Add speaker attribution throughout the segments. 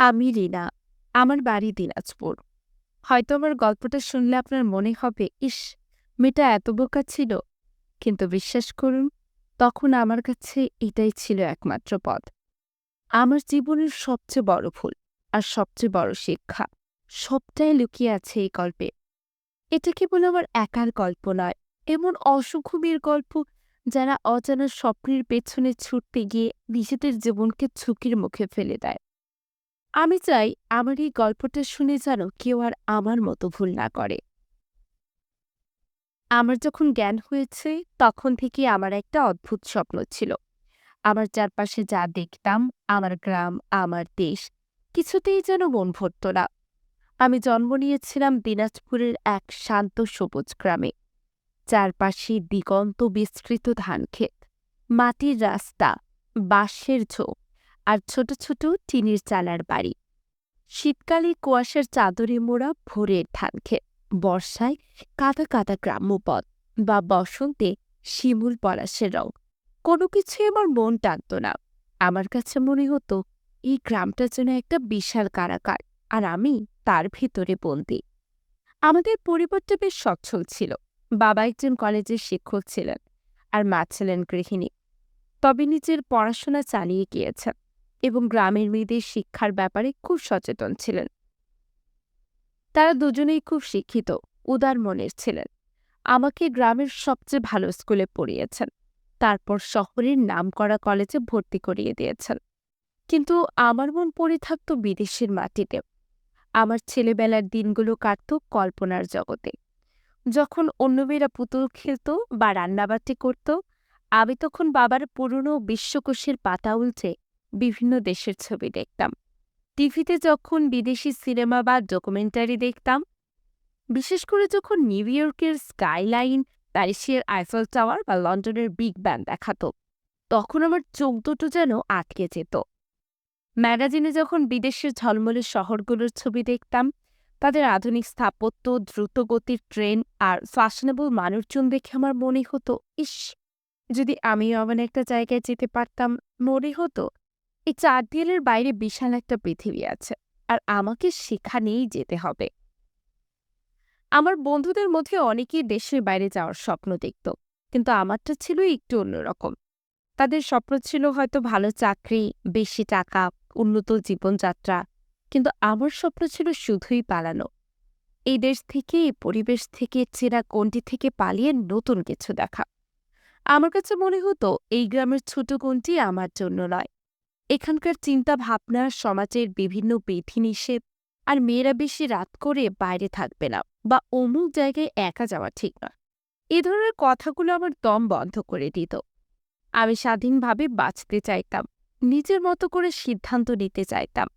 Speaker 1: আমি রিনা। আমার বাড়ি দিনাজপুর। হয়তো আমার গল্পটা শুনলে আপনার মনে হবে, ইস! মেয়েটা এত বোকা ছিল। কিন্তু বিশ্বাস করুন, তখন আমার কাছে এটাই ছিল একমাত্র পথ। আমার জীবনের সবচেয়ে বড় ভুল আর সবচেয়ে বড় শিক্ষা সবটাই লুকিয়ে আছে এই গল্পে। এটা কেবল আমার একার গল্প নয়, এমন অসংখ্য গল্প যারা অজানা স্বপ্নের পেছনে ছুটতে গিয়ে নিজেদের জীবনকে ঝুঁকির মুখে ফেলে দেয়। আমি চাই আমার এই গল্পটা শুনে যেন কেউ আর আমার মতো ভুল না করে। আমার যখন জ্ঞান হয়েছে, তখন থেকে আমার একটা অদ্ভুত স্বপ্ন ছিল। আমার চারপাশে যা দেখতাম, আমার গ্রাম, আমার দেশ, কিছুতেই যেন মন ভরত না। আমি জন্ম নিয়েছিলাম দিনাজপুরের এক শান্ত সবুজ গ্রামে। চারপাশে দিগন্ত বিস্তৃত ধানক্ষেত, মাটির রাস্তা, বাঁশের ঝোপ আর ছোট ছোট টিনের চালার বাড়ি। শীতকালে কুয়াশার চাদরে মোড়া ভোরের ধানক্ষেত বর্ষায় কাদা কাদা গ্রাম্যপথ বা বসন্তে শিমুল পলাশের রং। কোনো কিছুই আমার মন টানত না। আমার কাছে মনে হতো, এই গ্রামটা যেন একটা বিশাল কারাকার, আর আমি তার ভিতরে বন্দি। আমাদের পরিবারটা বেশ সচ্ছল ছিল। বাবা একজন কলেজের শিক্ষক ছিলেন, আর মা ছিলেন গৃহিণী। তবে নিজের পড়াশোনা চালিয়ে গিয়েছেন। এবং গ্রামের মেয়েদের শিক্ষার ব্যাপারে খুব সচেতন ছিলেন। তারা দুজনেই খুব শিক্ষিত, উদার মনের ছিলেন। আমাকে গ্রামের সবচেয়ে ভালো স্কুলে পড়িয়েছেন। তারপর শহরের নামকরা কলেজে ভর্তি করিয়ে দিয়েছেন। কিন্তু আমার মন পড়ে থাকত বিদেশের মাটিতে। আমার ছেলেবেলার দিনগুলো কাটত কল্পনার জগতে। যখন অন্য মেয়েরা পুতুল খেলত বা রান্নাবাটি করত, আমি তখন বাবার পুরনো বিশ্বকোষের পাতা উল্টে বিভিন্ন দেশের ছবি দেখতাম। টিভিতে যখন বিদেশি সিনেমা বা ডকুমেন্টারি দেখতাম, বিশেষ করে যখন নিউ ইয়র্কের স্কাইলাইন, প্যারিসের আইফেল টাওয়ার বা লন্ডনের বিগ ব্যান দেখাতো, তখন আমার চোখ দুটো যেন আটকে যেত। ম্যাগাজিনে যখন বিদেশের ঝলমলে শহরগুলোর ছবি দেখতাম, তাদের আধুনিক স্থাপত্য, দ্রুতগতির ট্রেন আর ফ্যাশনেবল মানুষজন দেখে আমার মনে হতো, ইস, যদি আমিও এমন একটা জায়গায় যেতে পারতাম, মনে হতো এই চার দেয়ালের বাইরে বিশাল একটা পৃথিবী আছে, আর আমাকে সেখানেই যেতে হবে। আমার বন্ধুদের মধ্যে অনেকেই দেশের বাইরে যাওয়ার স্বপ্ন দেখত, কিন্তু আমারটা ছিল একটু অন্যরকম। তাদের স্বপ্ন ছিল হয়তো ভালো চাকরি, বেশি টাকা, উন্নত জীবনযাত্রা, কিন্তু আমার স্বপ্ন ছিল শুধুই পালানো। এই দেশ থেকে, এই পরিবেশ থেকে, চেরা কোনটি থেকে পালিয়ে নতুন কিছু দেখা। আমার কাছে মনে হতো, এই গ্রামের ছোট কোনটি আমার জন্য নয়। এখানকার চিন্তা ভাবনা সমাজের বিভিন্ন বিধিনিষেধ আর মেয়েরা বেশি রাত করে বাইরে থাকবে না বা অমুক জায়গায় একা যাওয়া ঠিক না এ ধরনের কথাগুলো আমার দম বন্ধ করে দিত। আমি স্বাধীনভাবে বাঁচতে চাইতাম, নিজের মতো করে সিদ্ধান্ত নিতে চাইতাম।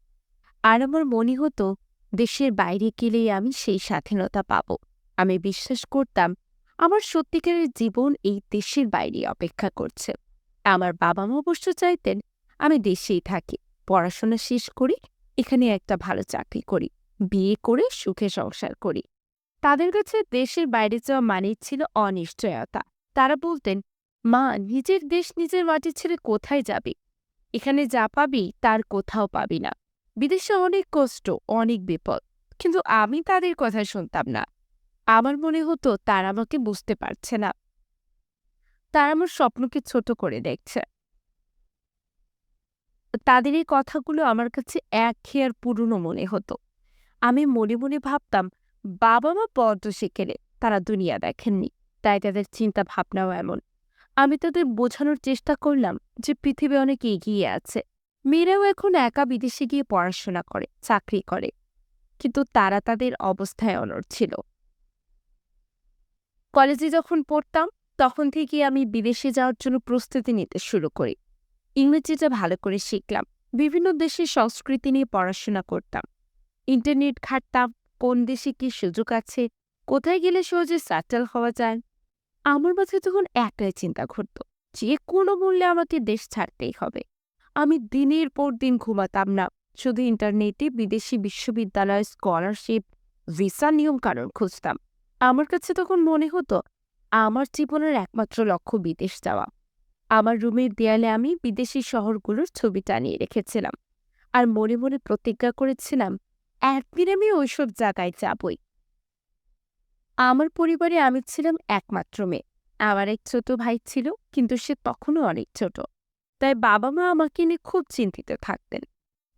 Speaker 1: আর আমার মনে হতো, দেশের বাইরে গেলেই আমি সেই স্বাধীনতা পাব। আমি বিশ্বাস করতাম, আমার সত্যিকারের জীবন এই দেশের বাইরে অপেক্ষা করছে। আমার বাবা মা অবশ্য চাইতেন আমি দেশেই থাকি, পড়াশোনা শেষ করি, এখানে একটা ভালো চাকরি করি, বিয়ে করে সুখে সংসার করি। তাদের কাছে দেশের বাইরে যাওয়া মানেই ছিল অনিশ্চয়তা। তারা বলতেন, মা, নিজের দেশ নিজের মাটি ছেড়ে কোথায় যাবে? এখানে যা পাবি, তার কোথাও পাবি না। বিদেশে অনেক কষ্ট, অনেক বিপদ। কিন্তু আমি তাদের কথা শুনতাম না। আমার মনে হতো, তারা আমাকে বুঝতে পারছে না। তারা আমার স্বপ্নকে ছোট করে দেখছে। তাদের এই কথাগুলো আমার কাছে একঘেয়ে আর পুরনো মনে হতো। আমি মনে মনে ভাবতাম, বাবা মা বড্ড শিখেলে তারা দুনিয়া দেখেননি, তাই তাদের চিন্তা ভাবনাও এমন। আমি তাদের বোঝানোর চেষ্টা করলাম যে পৃথিবী অনেক এগিয়ে আছে। মেয়েরাও এখন একা বিদেশে গিয়ে পড়াশোনা করে, চাকরি করে। কিন্তু তারা তাদের অবস্থায় অনড় ছিল। কলেজে যখন পড়তাম, তখন থেকে আমি বিদেশে যাওয়ার জন্য প্রস্তুতি নিতে শুরু করি। ইংরেজিটা ভালো করে শিখলাম। বিভিন্ন দেশের সংস্কৃতি নিয়ে পড়াশোনা করতাম। ইন্টারনেট ঘাটতাম, কোন দেশে কি সুযোগ আছে, কোথায় গেলে সহজে সেটেল হওয়া যায়। আমার মাঝে তখন একটাই চিন্তা ঘটত যে কোনো মূল্যে আমাকে দেশ ছাড়তেই হবে। আমি দিনের পর দিন ঘুমাতাম না, শুধু ইন্টারনেটে বিদেশি বিশ্ববিদ্যালয় স্কলারশিপ ভিসা নিয়ম কারণ খুঁজতাম। আমার কাছে তখন মনে হতো, আমার জীবনের একমাত্র লক্ষ্য বিদেশ যাওয়া। আমার রুমের দেয়ালে আমি বিদেশি শহরগুলোর ছবি টানিয়ে রেখেছিলাম। আর মনে মনে প্রতিজ্ঞা করেছিলাম, একদিন আমি ওইসব জায়গায় যাবই। আমার পরিবারে আমি ছিলাম একমাত্র মেয়ে। আমার এক ছোট ভাই ছিল, কিন্তু সে তখনও অনেক ছোট। তাই বাবা মা আমাকে নিয়ে খুব চিন্তিত থাকতেন।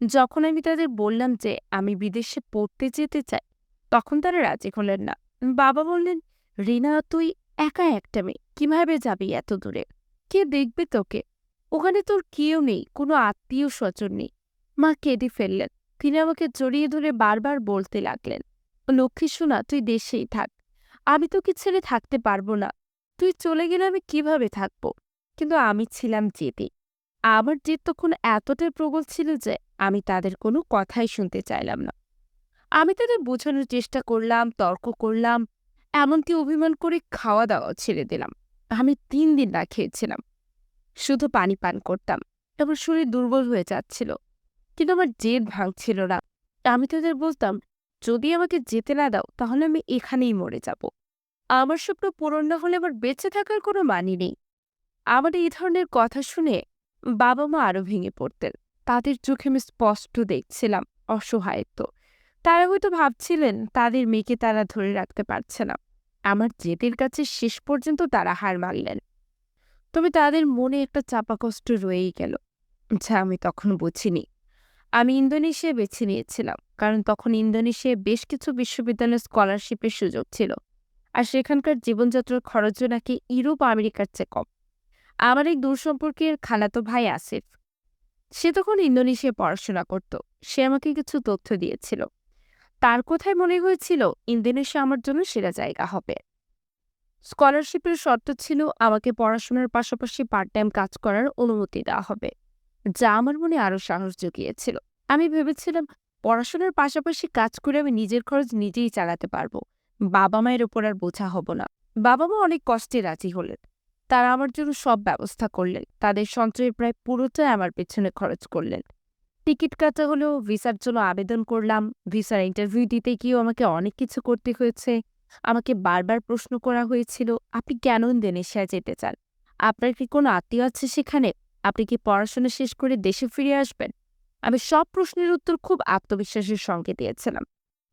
Speaker 1: যখন আমি তাদের বললাম যে আমি বিদেশে পড়তে যেতে চাই, তখন তারা রাজি হলেন না। বাবা বললেন, রিনা, তুই একা একটা মেয়ে, কীভাবে যাবি এত দূরে? কে দেখবে তোকে? ওখানে তোর কেউ নেই, কোনো আত্মীয় স্বজন নেই। মা কেঁদে ফেললেন। তিনি আমাকে জড়িয়ে ধরে বারবার বলতে লাগলেন, লক্ষ্মী সোনা, তুই দেশেই থাক। আমি তোকে ছেড়ে থাকতে পারব না। তুই চলে গেলে আমি কীভাবে থাকব? কিন্তু আমি ছিলাম জেদে। আমার জেদ তখন এতটাই প্রবল ছিল যে আমি তাদের কোনো কথাই শুনতে চাইলাম না। আমি তাদের বোঝানোর চেষ্টা করলাম, তর্ক করলাম, এমনকি অভিমান করে খাওয়া দাওয়া ছেড়ে দিলাম। আমি তিন দিন না খেয়েছিলাম। শুধু পানি পান করতাম। তারপর শরীর দুর্বল হয়ে যাচ্ছিল। কিন্তু আমার জেদ ভাঙছিল না। আমি তাদের বলতাম, যদি আমাকে যেতে না দাও, তাহলে আমি এখানেই মরে যাব। আমার স্বপ্ন পূরণ না হলে আমার বেঁচে থাকার কোনো মানি নেই। আমার এই ধরনের কথা শুনে বাবা মা আরও ভেঙে পড়তেন। তাদের চোখে আমি স্পষ্ট দেখছিলাম অসহায়ত্ব। তারা হয়তো ভাবছিলেন তাদের মেয়েকে তারা ধরে রাখতে পারছে না। আমার জেদের কাছে শেষ পর্যন্ত তারা হার মানলেন। তবে তাদের মনে একটা চাপা কষ্ট রয়েই গেল, যা আমি তখন বুঝিনি। আমি ইন্দোনেশিয়া বেছে নিয়েছিলাম, কারণ তখন ইন্দোনেশিয়ায় বেশ কিছু বিশ্ববিদ্যালয়ের স্কলারশিপের সুযোগ ছিল, আর সেখানকার জীবনযাত্রার খরচও নাকি ইউরোপ আমেরিকার চেয়ে কম। আমার এক দূর সম্পর্কের খালাতো ভাই আসিফ, সে তখন ইন্দোনেশিয়া পড়াশোনা করত, সে আমাকে কিছু তথ্য দিয়েছিল। তার কথায় মনে হয়েছিল, ইন্দোনেশিয়া আমার জন্য সেরা জায়গা হবে। স্কলারশিপের শর্ত ছিল আমাকে পড়াশোনার পাশাপাশি পার্ট টাইম কাজ করার অনুমতি দেওয়া হবে, যা আমার মনে আরও সাহস জুগিয়েছিল। আমি ভেবেছিলাম, পড়াশোনার পাশাপাশি কাজ করে আমি নিজের খরচ নিজেই চালাতে পারব বাবা মায়ের ওপর আর বোঝা হব না। বাবা মা অনেক কষ্টে রাজি হলেন, তারা আমার জন্য সব ব্যবস্থা করলেন, তাদের সঞ্চয়ের প্রায় পুরোটাই আমার পেছনে খরচ করলেন। টিকিট কাটা হলেও ভিসার জন্য আবেদন করলাম। ভিসার ইন্টারভিউ দিতে গিয়েও আমাকে অনেক কিছু করতে হয়েছে। আমাকে বারবার প্রশ্ন করা হয়েছিল, আপনি কেন ইন্দোনেশিয়া যেতে চান? আপনার কি কোনো আত্মীয় আছে সেখানে? আপনি কি পড়াশোনা শেষ করে দেশে ফিরে আসবেন? আমি সব প্রশ্নের উত্তর খুব আত্মবিশ্বাসের সঙ্গে দিয়েছিলাম।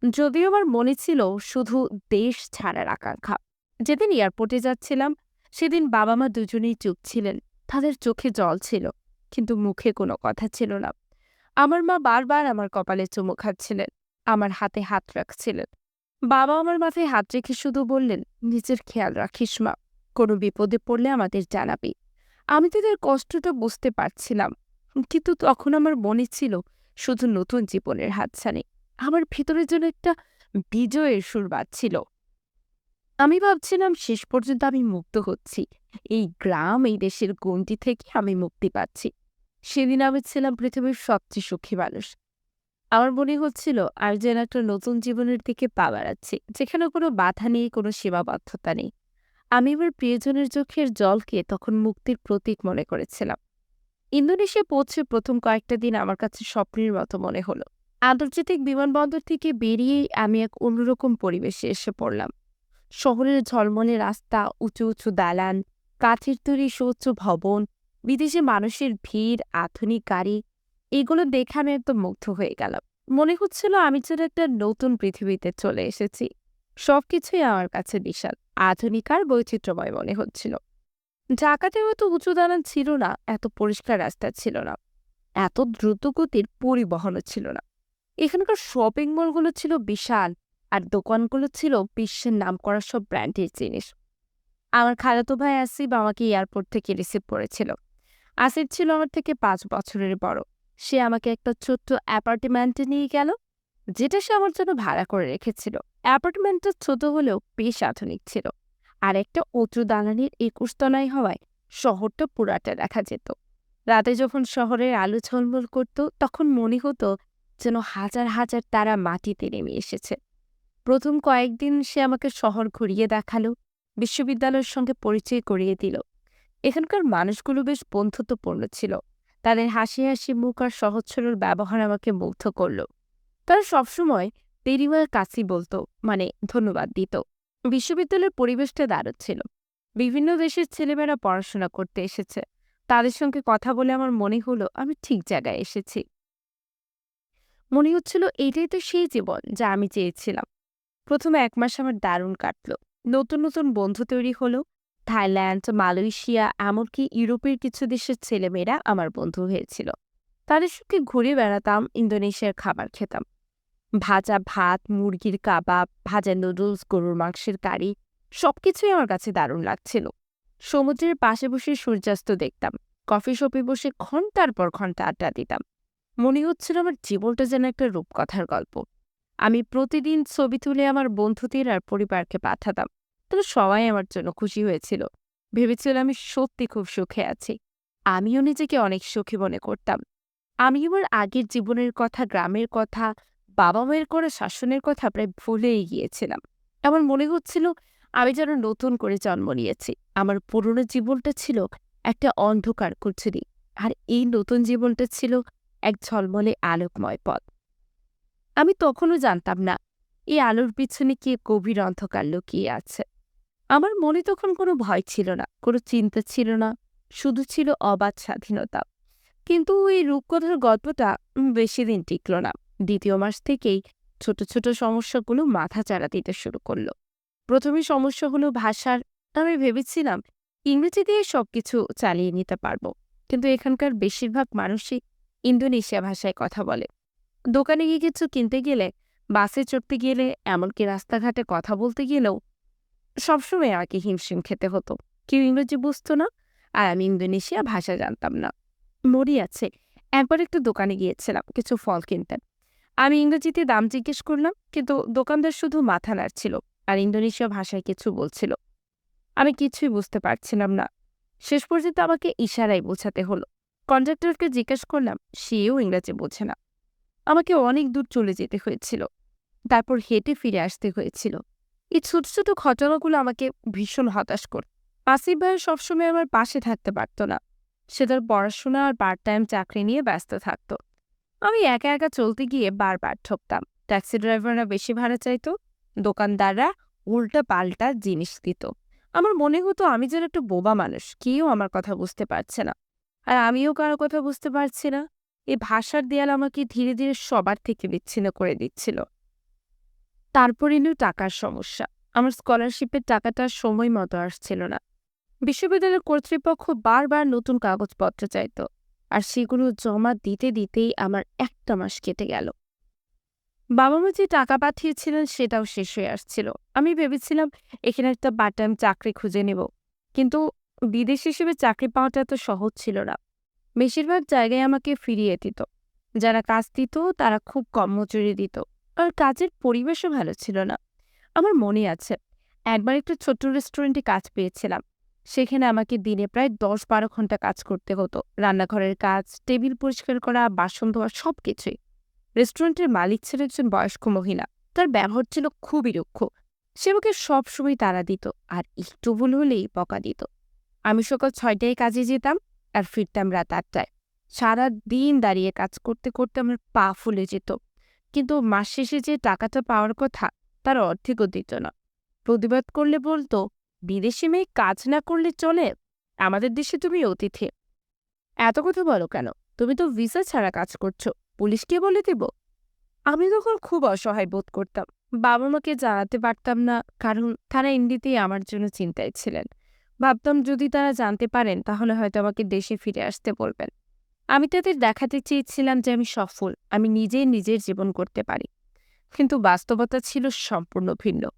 Speaker 1: যদিও আমার মনে ছিল শুধু দেশ ছাড়ার আকাঙ্ক্ষা। যেদিন এয়ারপোর্টে যাচ্ছিলাম, সেদিন বাবা মা দুজনেই চুপ ছিলেন। তাদের চোখে জল ছিল, কিন্তু মুখে কোনো কথা ছিল না। আমার মা বারবার আমার কপালে চুমু খাচ্ছিলেন, আমার হাতে হাত রাখছিলেন। বাবা আমার মাথায় হাত রেখে শুধু বললেন, নিজের খেয়াল রাখিস মা, কোনো বিপদে পড়লে আমাদের জানাবি। আমি তাদের কষ্টটা বুঝতে পারছিলাম, কিন্তু তখন আমার মনে ছিল শুধু নতুন জীবনের হাতছানি, আমার ভেতরের জন্য একটা বিজয়ের সুর বাজছিল। আমি ভাবছিলাম, শেষ পর্যন্ত আমি মুক্ত হচ্ছি, এই গ্রাম, এই দেশের গণ্ডি থেকে আমি মুক্তি পাচ্ছি। সেদিন আমি ছিলাম পৃথিবীর সবচেয়ে সুখী মানুষ। আমার মনে হচ্ছিল আর যেন একটা নতুন জীবনের দিকে পা বাড়াচ্ছি, যেখানে কোনো বাধা নেই, কোনো সীমাবদ্ধতা নেই। আমি আমার প্রিয়জনের চোখের জলকে তখন মুক্তির প্রতীক মনে করেছিলাম। ইন্দোনেশিয়া পৌঁছে প্রথম কয়েকটা দিন আমার কাছে স্বপ্নের মতো মনে হলো। আন্তর্জাতিক বিমানবন্দর থেকে বেরিয়েই আমি এক অন্যরকম পরিবেশে এসে পড়লাম। শহরের ঝলমলে রাস্তা, উঁচু উঁচু দালান, কাঠের তৈরি সুউচ্চ ভবন বিদেশে মানুষের ভিড়, আধুনিক গাড়ি, এগুলো দেখে আমি একদম মুগ্ধ হয়ে গেলাম। মনে হচ্ছিল আমি যেন একটা নতুন পৃথিবীতে চলে এসেছি। সবকিছুই আমার কাছে বিশাল, আধুনিক আর বৈচিত্র্যময় মনে হচ্ছিল। ঢাকাতে হয়তো উঁচু দালান ছিল না, এত পরিষ্কার রাস্তা ছিল না, এত দ্রুতগতির পরিবহনও ছিল না। এখানকার শপিং মলগুলো ছিল বিশাল আর দোকানগুলো ছিল বিশ্বের নাম করা সব ব্র্যান্ডের জিনিস। আমার খালাতো ভাই আসিফ আমাকে এয়ারপোর্ট থেকে রিসিভ করেছিল। আসিফ ছিল আমার থেকে পাঁচ বছরের বড়। সে আমাকে একটা ছোট্ট অ্যাপার্টমেন্টে নিয়ে গেল, যেটা সে আমার জন্য ভাড়া করে রেখেছিল। অ্যাপার্টমেন্টটা ছোট হলেও বেশ আধুনিক ছিল আর একটা উঁচু দালানির একুশ তলায় হওয়ায় শহরটা পুরাটা দেখা যেত। রাতে যখন শহরের আলো ঝলমল করত, তখন মনে হতো যেন হাজার হাজার তারা মাটিতে নেমে এসেছে। প্রথম কয়েকদিন সে আমাকে শহর ঘুরিয়ে দেখাল, বিশ্ববিদ্যালয়ের সঙ্গে পরিচয় করিয়ে দিল। এখানকার মানুষগুলো বেশ বন্ধুত্বপূর্ণ ছিল। তাদের হাসি হাসি মুখ আর সহজ সরল ব্যবহার আমাকে মুগ্ধ করল। তারা সবসময় পেরিওয়ার কাছি বলতো মানে ধন্যবাদ দিত। বিশ্ববিদ্যালয়ের পরিবেশটা দারুণ ছিল। বিভিন্ন দেশের ছেলেমেয়েরা পড়াশোনা করতে এসেছে। তাদের সঙ্গে কথা বলে আমার মনে হলো আমি ঠিক জায়গায় এসেছি। মনে হচ্ছিল এটাই তো সেই জীবন যা আমি চেয়েছিলাম। প্রথমে এক মাস আমার দারুণ কাটল। নতুন নতুন বন্ধু তৈরি হলো। থাইল্যান্ড, মালয়েশিয়া, এমনকি ইউরোপের কিছু দেশের ছেলেমেয়েরা আমার বন্ধু হয়েছিল। তাদের সঙ্গে ঘুরে বেড়াতাম, ইন্দোনেশিয়ার খাবার খেতাম। ভাজা ভাত, মুরগির কাবাব, ভাজা নুডলস, গরুর মাংসের কারি, সবকিছুই আমার কাছে দারুণ লাগছিল। সমুদ্রের পাশে বসে সূর্যাস্ত দেখতাম, কফি শপে বসে ঘণ্টার পর ঘণ্টা আড্ডা দিতাম। মনে হচ্ছিল আমার জীবনটা যেন একটা রূপকথার গল্প। আমি প্রতিদিন ছবি তুলে আমার বন্ধুদের আর পরিবারকে পাঠাতাম। তারা সবাই আমার জন্য খুশি হয়েছিল। ভেবেছিল আমি সত্যি খুব সুখে আছি। আমিও নিজেকে অনেক সুখী মনে করতাম। আমি আমার আগের জীবনের কথা, গ্রামের কথা বাবা মায়ের করা শাসনের কথা প্রায় ভুলেই গিয়েছিলাম। আমার মনে হচ্ছিল আমি যেন নতুন করে জন্ম নিয়েছি। আমার পুরনো জীবনটা ছিল একটা অন্ধকার কুচুরি আর এই নতুন জীবনটা ছিল এক ঝলমলে আলোকময় পথ। আমি তখনও জানতাম না, এই আলোর পিছনে কি গভীর অন্ধকার লুকিয়ে আছে। আমার মনে তখন কোনো ভয় ছিল না, কোনো চিন্তা ছিল না, শুধু ছিল অবাধ স্বাধীনতা। কিন্তু এই রূপকথার গল্পটা বেশি দিন টিকল না। দ্বিতীয় মাস থেকেই ছোট ছোট সমস্যাগুলো মাথা চাড়া দিতে শুরু করল। প্রথমে সমস্যা হলো ভাষার। আমি ভেবেছিলাম ইংরেজি দিয়ে সবকিছু চালিয়ে নিতে পারব। কিন্তু এখানকার বেশিরভাগ মানুষই ইন্দোনেশিয়া ভাষায় কথা বলে। দোকানে গিয়ে কিছু কিনতে গেলে, বাসে চড়তে গেলে, এমনকি রাস্তাঘাটে কথা বলতে গেলেও সবসময় আমাকে হিমশিম খেতে হতো। কেউ ইংরেজি বুঝতো না, আর আমি ইন্দোনেশিয়া ভাষা জানতাম না। মরি আছে, একবার একটু দোকানে গিয়েছিলাম কিছু ফল কিনতে। আমি ইংরেজিতে দাম জিজ্ঞেস করলাম, কিন্তু দোকানদার শুধু মাথা নাড়ছিল আর ইন্দোনেশীয় ভাষায় কিছু বলছিল। আমি কিছুই বুঝতে পারছিলাম না। শেষ পর্যন্ত আমাকে ইশারায় বোঝাতে হলো। কন্ডাক্টরকে জিজ্ঞেস করলাম, সেও ইংরেজি বোঝে না। আমাকে অনেক দূর চলে যেতে হয়েছিল। তারপর হেঁটে ফিরে আসতে হয়েছিল। এই ছোট ছোট ঘটনাগুলো আমাকে ভীষণ হতাশ কর, আসিফ ভাই সবসময় আমার পাশে থাকতে পারত না। সে তার পড়াশোনা আর পার্ট টাইম চাকরি নিয়ে ব্যস্ত থাকত। আমি একা একা চলতে গিয়ে বারবার ঠকতাম। ট্যাক্সি ড্রাইভাররা বেশি ভাড়া চাইতো, দোকানদাররা উল্টা পাল্টা জিনিস দিত। আমার মনে হতো আমি যেন একটা বোবা মানুষ, কেউ আমার কথা বুঝতে পারছে না। আর আমিও কারও কথা বুঝতে পারছি না। এই ভাষার দেয়াল আমাকে ধীরে ধীরে সবার থেকে বিচ্ছিন্ন করে দিচ্ছিল। তারপর এলো টাকার সমস্যা। আমার স্কলারশিপের টাকাটা সময় মতো আসছিল না। বিশ্ববিদ্যালয়ের কর্তৃপক্ষ বারবার নতুন কাগজপত্র চাইত, আর সেগুলো জমা দিতে দিতেই আমার একটা মাস কেটে গেল। বাবা মা যে টাকা পাঠিয়েছিলেন সেটাও শেষ হয়ে আসছিল। আমি ভেবেছিলাম, এখানে একটা পার্ট টাইম চাকরি খুঁজে নেব। কিন্তু বিদেশ হিসেবে চাকরি পাওয়াটা এত সহজ ছিল না। বেশিরভাগ জায়গায় আমাকে ফিরিয়ে দিত। যারা কাজ দিত, তারা খুব কম মজুরি দিত। আর কাজের পরিবেশও ভালো ছিল না। আমার মনে আছে, একবার একটা ছোট্ট রেস্টুরেন্টে কাজ পেয়েছিলাম। সেখানে আমাকে দিনে প্রায় দশ বারো ঘণ্টা কাজ করতে হতো। রান্নাঘরের কাজ, টেবিল পরিষ্কার করা, বাসন ধোয়া সব কিছুই রেস্টুরেন্টের মালিক ছিল একজন বয়স্ক মহিলা। তার ব্যবহার ছিল খুবই রুক্ষ। সে আমাকে সবসময় তাড়া দিত আর একটু ভুল হলেই বকা দিত। আমি সকাল ছয়টায় কাজে যেতাম আর ফিরতাম রাত আটটায়। সারা দিন দাঁড়িয়ে কাজ করতে করতে আমার পা ফুলে যেত। কিন্তু মাস শেষে যে টাকাটা পাওয়ার কথা, তার অর্ধেকও দিত না। প্রতিবাদ করলে বলতো, বিদেশি মেয়ে কাজ না করলে চলে, আমাদের দেশে তুমি অতিথি। এত কথা বলো কেন? তুমি তো ভিসা ছাড়া কাজ করছ পুলিশকে বলে দেব? আমি তখন খুব অসহায় বোধ করতাম। বাবা মাকে জানাতে পারতাম না, কারণ তারা এমনিতেই আমার জন্য চিন্তায় ছিলেন। ভাবতাম যদি তারা জানতে পারেন, তাহলে হয়তো আমাকে দেশে ফিরে আসতে বলবেন। আমি তাদের দেখাতে চেয়েছিলাম যে আমি সফল, আমি নিজেই নিজের জীবন করতে পারি। কিন্তু বাস্তবতা ছিল সম্পূর্ণ ভিন্ন।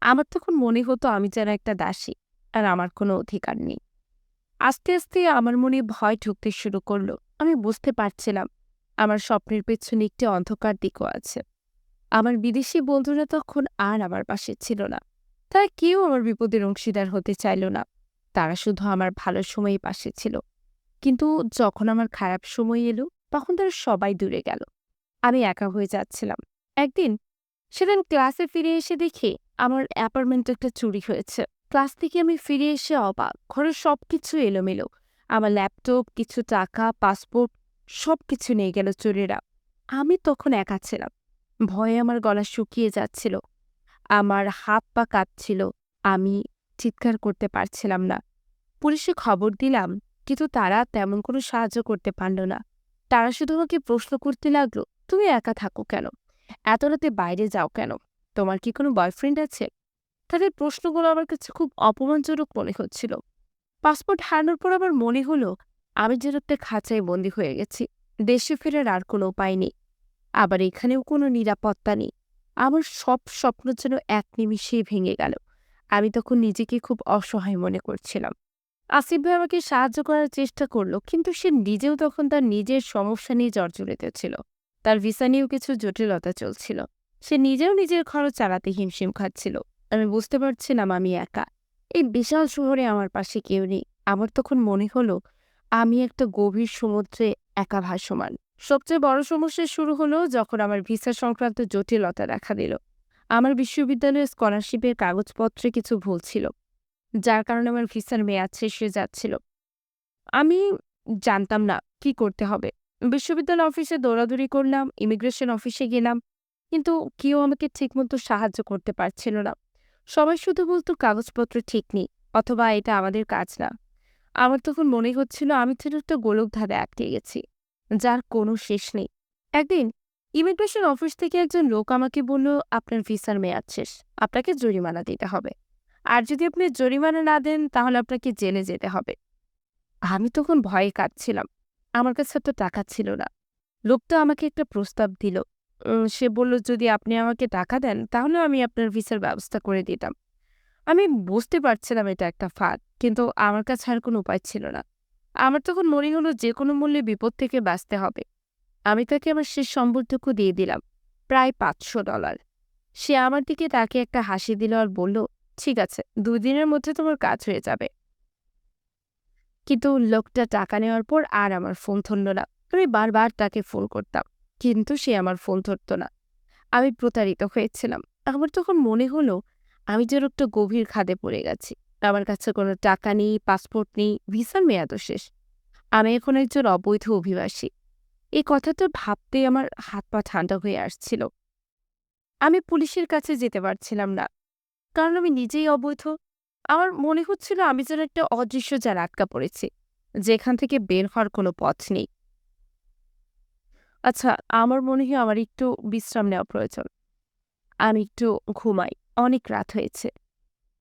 Speaker 1: আমার তখন মনে হতো আমি যেন একটা দাসী, আর আমার কোনো অধিকার নেই। আস্তে আস্তে আমার মনে ভয় ঢুকতে শুরু করল। আমি বুঝতে পারছিলাম, আমার স্বপ্নের পেছনে একটি অন্ধকার দিকও আছে। আমার বিদেশি বন্ধুরা তখন আর আমার পাশে ছিল না। তারা কেউ আমার বিপদের অংশীদার হতে চাইল না। তারা শুধু আমার ভালো সময়ে পাশে ছিল। কিন্তু যখন আমার খারাপ সময় এলো, তখন তারা সবাই দূরে গেল। আমি একা হয়ে যাচ্ছিলাম। একদিন সেদিন ক্লাসে ফিরে এসে দেখি আমার অ্যাপার্টমেন্টে একটা চুরি হয়েছে। ক্লাস থেকে আমি ফিরে এসে অবাক। ঘরের সব কিছু এলোমেলো। আমার ল্যাপটপ, কিছু টাকা, পাসপোর্ট সব কিছু নিয়ে গেল চোরেরা। আমি তখন একা ছিলাম। ভয়ে আমার গলা শুকিয়ে যাচ্ছিল। আমার হাত পা কাঁপছিল। আমি চিৎকার করতে পারছিলাম না। পুলিশে খবর দিলাম কিন্তু তারা তেমন কোনো সাহায্য করতে পারল না। তারা শুধু আমাকে প্রশ্ন করতে লাগল, তুমি একা থাকো কেন? এত রাতে বাইরে যাও কেন? তোমার কি কোনো বয়ফ্রেন্ড আছে? তাদের প্রশ্নগুলো আমার কাছে খুব অপমানজনক মনে হচ্ছিল। পাসপোর্ট হারানোর পর আমার মনে হলো, আমি যেন একটা খাঁচায় বন্দি হয়ে গেছি, দেশে ফেরার আর কোনো উপায় নেই। আবার এখানেও কোনো নিরাপত্তা নেই। আমার সব স্বপ্ন যেন এক নিমিষেই ভেঙে গেল। আমি তখন নিজেকে খুব অসহায় মনে করছিলাম। আসিফ ভাই আমাকে সাহায্য করার চেষ্টা করল, কিন্তু সে নিজেও তখন তার নিজের সমস্যা নিয়ে জর্জরিত ছিল। তার ভিসা নিয়েও কিছু জটিলতা চলছিল। সে নিজেও নিজের খরচ চালাতে হিমশিম খাচ্ছিল। আমি বুঝতে পারছিলাম আমি একা। এই বিশাল শহরে আমার পাশে কেউ নেই। আমার তখন মনে হলো, আমি একটা গভীর সমুদ্রে একা ভাসমান। সবচেয়ে বড় সমস্যা শুরু হলো যখন আমার ভিসা সংক্রান্ত জটিলতা দেখা দিল। আমার বিশ্ববিদ্যালয়ের স্কলারশিপের কাগজপত্রে কিছু ভুল ছিল। যার কারণে আমার ভিসার মেয়াদ শেষ হয়ে যাচ্ছিল। আমি জানতাম না কি করতে হবে। বিশ্ববিদ্যালয় অফিসে দৌড়াদৌড়ি করলাম, ইমিগ্রেশন অফিসে গেলাম, কিন্তু কেউ আমাকে ঠিকমতো সাহায্য করতে পারছিল না। সবাই শুধু বলতো, কাগজপত্র ঠিক নেই, অথবা এটা আমাদের কাজ না। আমার তখন মনে হচ্ছিল, আমি ছিল একটা গোলক ধাঁধে আটকে গেছি, যার কোনো শেষ নেই। একদিন ইমিগ্রেশন অফিস থেকে একজন লোক আমাকে বলল, আপনার ভিসার মেয়াদ শেষ, আপনাকে জরিমানা দিতে হবে। আর যদি আপনি জরিমানা না দেন, তাহলে আপনাকে জেলে যেতে হবে। আমি তখন ভয়ে কাঁদছিলাম। আমার কাছে তো টাকা ছিল না। লোকটা আমাকে একটা প্রস্তাব দিল। সে বলল, যদি আপনি আমাকে টাকা দেন, তাহলে আমি আপনার ভিসার ব্যবস্থা করে দিতাম। আমি বুঝতে পারছিলাম এটা একটা ফাঁদ, কিন্তু আমার কাছে আর কোনো উপায় ছিল না। আমার তখন মনে হলো যে কোনো মূল্যে বিপদ থেকে বাঁচতে হবে। আমি তাকে আমার শেষ সম্বলটুকু দিয়ে দিলাম, প্রায় পাঁচশো ডলার। সে আমার দিকে তাকে একটা হাসি দিল আর বলল ঠিক আছে, দুই দিনের মধ্যে তোমার কাজ হয়ে যাবে। কিন্তু লোকটা টাকা নেওয়ার পর আর আমার ফোন ধরল না। আমি বারবার তাকে ফোন করতাম, কিন্তু সে আমার ফোন ধরত না। আমি প্রতারিত হয়েছিলাম। আমার তখন মনে হলো, আমি যেন একটা গভীর খাদে পড়ে গেছি, আমার কাছে কোনো টাকা নেই, পাসপোর্ট নেই, ভিসার মেয়াদও শেষ। আমি এখন একজন অবৈধ অভিবাসী। এই কথাটা ভাবতে আমার হাত পা ঠান্ডা হয়ে আসছিল। আমি পুলিশের কাছে যেতে পারছিলাম না। কারণ আমি নিজেই অবৈধ। আমার মনে হচ্ছিল আমি যেন একটা অদৃশ্য যার আটকা পড়েছি যেখান থেকে বের হওয়ার কোনো পথ নেই। আচ্ছা আমার মনে হয় আমার একটু বিশ্রাম নেওয়া প্রয়োজন। আমি একটু ঘুমাই, অনেক রাত হয়েছে।